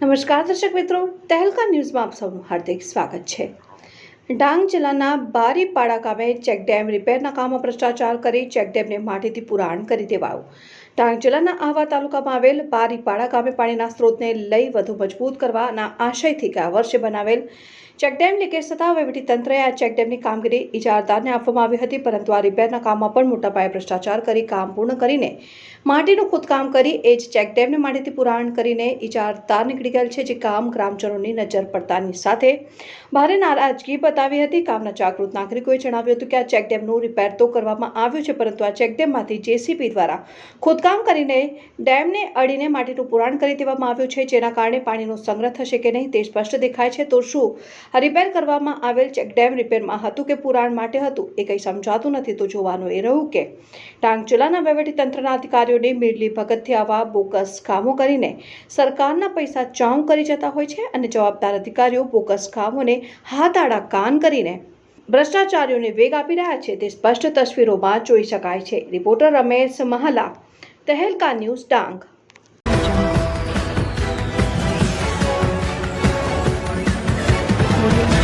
નમસ્કાર દર્શક મિત્રો, તહેલકા ન્યૂઝમાં આપ સૌનું હાર્દિક સ્વાગત છે. ડાંગ જિલ્લાના બારીપાડા ગામે ચેકડેમ રિપેરના કામમાં ભ્રષ્ટાચાર કરી ચેકડેમને માટીથી પુરાણ કરી દેવાયું. ડાંગ જિલ્લાના આહવા તાલુકામાં આવેલ બારીપાડા ગામે પાણીના સ્ત્રોતને લઈ વધુ મજબૂત કરવાના આશયથી ગયા વર્ષે બનાવેલ ચેકડેમ લીકેજ થતાં તંત્રએ આ ચેકડેમની કામગીરી ઇજારદારને આપવામાં આવી હતી, પરંતુ આ રિપેરના કામમાં પણ મોટા પાયે ભ્રષ્ટાચાર કરી, કામ પૂર્ણ કરીને માટીનું ખોદકામ કરી એ જ ચેકડેમને માટીથી પુરાણ કરીને ઇજારદાર નીકળી ગયેલ છે, જે કામ ગ્રામજનોની નજર પડતાની સાથે ભારે નારાજગી બતાવી હતી. કામના જાગૃત નાગરિકોએ જણાવ્યું હતું કે આ ચેકડેમનું રિપેર તો કરવામાં આવ્યું છે, પરંતુ આ ચેકડેમમાંથી જેસીબી દ્વારા ખોદકામ કરીને ડેમને અડીને માટીનું પુરાણ કરી દેવામાં આવ્યું છે, જેના કારણે પાણીનો સંગ્રહ થશે કે નહીં તે સ્પષ્ટ દેખાય છે. તો શું રિપેર કરવામાં આવેલ ચેકડેમ રિપેરમાં હતું કે પુરાણ માટે હતું એ કંઈ સમજાતું નથી. તો જોવાનું એ રહ્યું કે ડાંગ જિલ્લાના વહીવટી તંત્રના અધિકારીઓની મિરલી ભગતથી આવા બોગસ કામો કરીને સરકારના પૈસા ચાઉં કરી જતા હોય છે અને જવાબદાર અધિકારીઓ બોગસ કામોને હાથ કાન કરીને ભ્રષ્ટાચારીઓને વેગ આપી રહ્યા છે. તે સ્પષ્ટ તસવીરોમાં જોઈ શકાય છે. Reporter Ramesh Mahala Tehelka news Dang. Audio